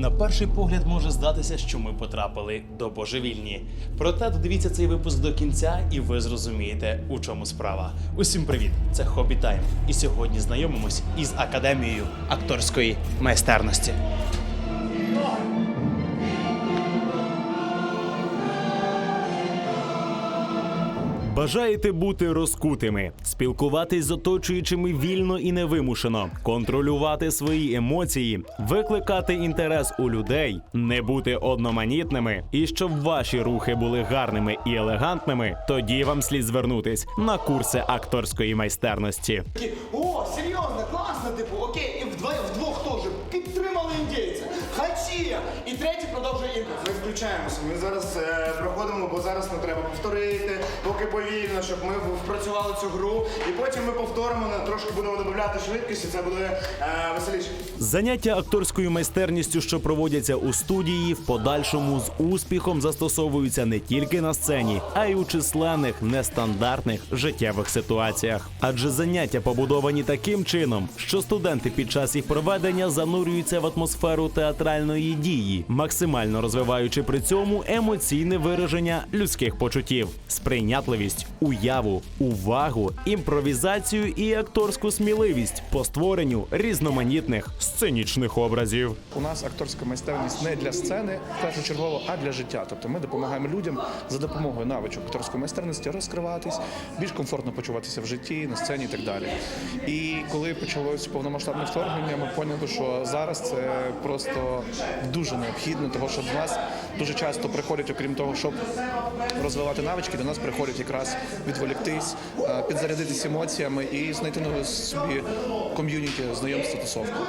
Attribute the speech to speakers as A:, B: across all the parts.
A: На перший погляд може здатися, що ми потрапили до божевільні. Проте додивіться цей випуск до кінця, і ви зрозумієте, у чому справа. Усім привіт! Це Хобі Тайм. І сьогодні знайомимось із академією акторської майстерності. Бажаєте бути розкутими, спілкуватись з оточуючими вільно і невимушено, контролювати свої емоції, викликати інтерес у людей, не бути одноманітними, і щоб ваші рухи були гарними і елегантними, тоді вам слід звернутись на курси акторської майстерності.
B: О, серйозно, класно, типу, окей, Хачія. І третій продовжує імпульс.
C: Ми включаємося. Ми зараз е, проходимо, бо зараз нам треба повторити, поки повільно, щоб ми впрацювали цю гру. І потім ми повторимо, на- трошки будемо додати швидкості, це буде е, веселіше.
A: Заняття акторською майстерністю, що проводяться у студії, в подальшому з успіхом застосовуються не тільки на сцені, а й у численних нестандартних життєвих ситуаціях. Адже заняття побудовані таким чином, що студенти під час їх проведення занурюються в атмосферу театральної дії, максимально розвиваючи при цьому емоційне вираження людських почуттів, сприйнятливість, уяву, увагу, імпровізацію і акторську сміливість по створенню різноманітних сценічних образів.
D: У нас акторська майстерність не для сцени, першочергово, а для життя. Тобто ми допомагаємо людям за допомогою навичок акторської майстерності розкриватись, більш комфортно почуватися в житті, на сцені і так далі. І коли почалось повномасштабне вторгнення, ми поняли, що зараз це просто дуже необхідно, тому що до нас дуже часто приходять, окрім того, щоб розвивати навички, до нас приходять якраз відволіктись, е, підзарядитись емоціями і знайти нову собі ком'юніті, знайомство, тусовку.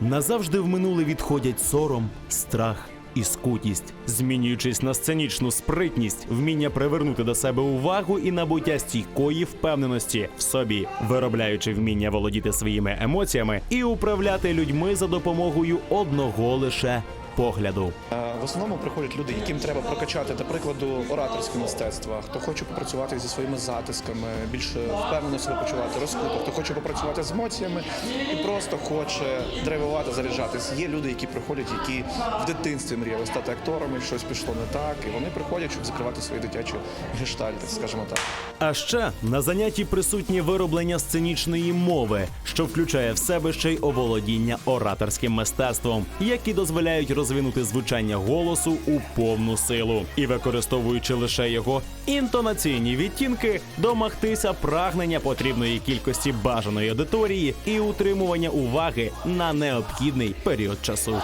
A: Назавжди в минуле відходять сором, страх і скутість, змінюючись на сценічну спритність, вміння привернути до себе увагу і набуття стійкої впевненості в собі, виробляючи вміння володіти своїми емоціями і управляти людьми за допомогою одного лише погляду.
D: Е, В основному приходять люди, яким треба прокачати, до прикладу, ораторське мистецтво, хто хоче попрацювати зі своїми затисками, більше впевнено себе почувати, розкуто, хто хоче попрацювати з емоціями і просто хоче драйвувати, заряджатись. Є люди, які приходять, які в дитинстві мріяли стати акторами, щось пішло не так, і вони приходять, щоб закривати свої дитячі гештальти, скажімо так.
A: А ще на занятті присутнє вироблення сценічної мови, що включає в себе ще й оволодіння ораторським мистецтвом, які дозволяють розвинути звучання голосу у повну силу і, використовуючи лише його інтонаційні відтінки, домогтися прагнення потрібної кількості бажаної аудиторії і утримування уваги на необхідний період часу.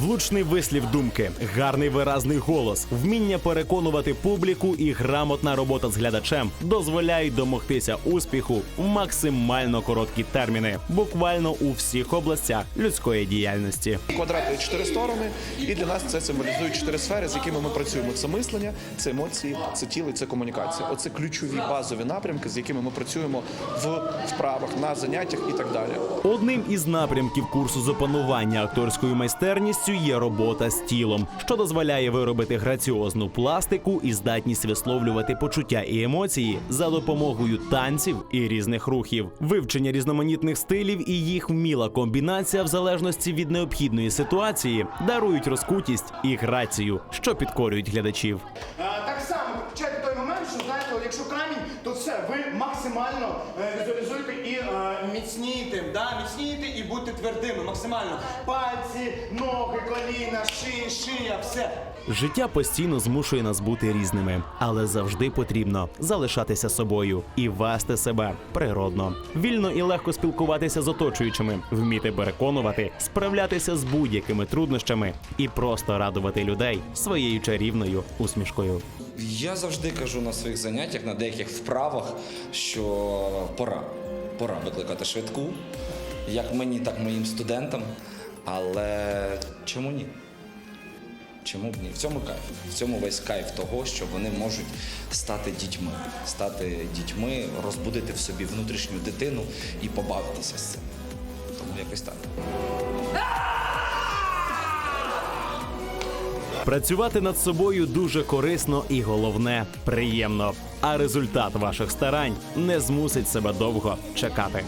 A: Влучний вислів думки, гарний виразний голос, вміння переконувати публіку і грамотна робота з глядачем дозволяють домогтися успіху в максимально короткі терміни, буквально у всіх областях людської діяльності.
D: Квадрат чотири сторони, і для нас це символізує чотири сфери, з якими ми працюємо. Це мислення, це емоції, це тіло, і це комунікація. Оце ключові базові напрямки, з якими ми працюємо в вправах на заняттях і так далі.
A: Одним із напрямків курсу з опанування акторською майстерністю є робота з тілом, що дозволяє виробити граціозну пластику і здатність висловлювати почуття і емоції за допомогою танців і різних рухів, вивчення різноманітних стилів і їх вміла комбінація в залежності від необхідної ситуації дарують розкутість і грацію, що підкорюють глядачів.
C: Е, так само той момент, що знаєте, якщо камінь, то все, ви максимально е, візуалізуєте
B: Міцніти, да, міцніти і бути твердими максимально.
C: пальці, ноги, коліна, шия, шия, все.
A: Життя постійно змушує нас бути різними, але завжди потрібно залишатися собою і вести себе природно, вільно і легко спілкуватися з оточуючими, вміти переконувати, справлятися з будь-якими труднощами і просто радувати людей своєю чарівною усмішкою.
E: Я завжди кажу на своїх заняттях, на деяких вправах, що пора. Пора викликати швидку, як мені, так і моїм студентам. Але чому ні? Чому б ні? В цьому кайф. В цьому весь кайф того, що вони можуть стати дітьми, стати дітьми, розбудити в собі внутрішню дитину і побавитися з цим. Тому якось так.
A: Працювати над собою дуже корисно і головне приємно. А результат ваших старань не змусить себе довго чекати.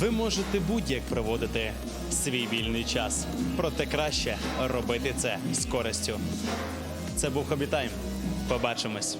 A: Ви можете будь-як проводити свій вільний час, проте краще робити це з користю. Це був Хобі Тайм. Побачимось.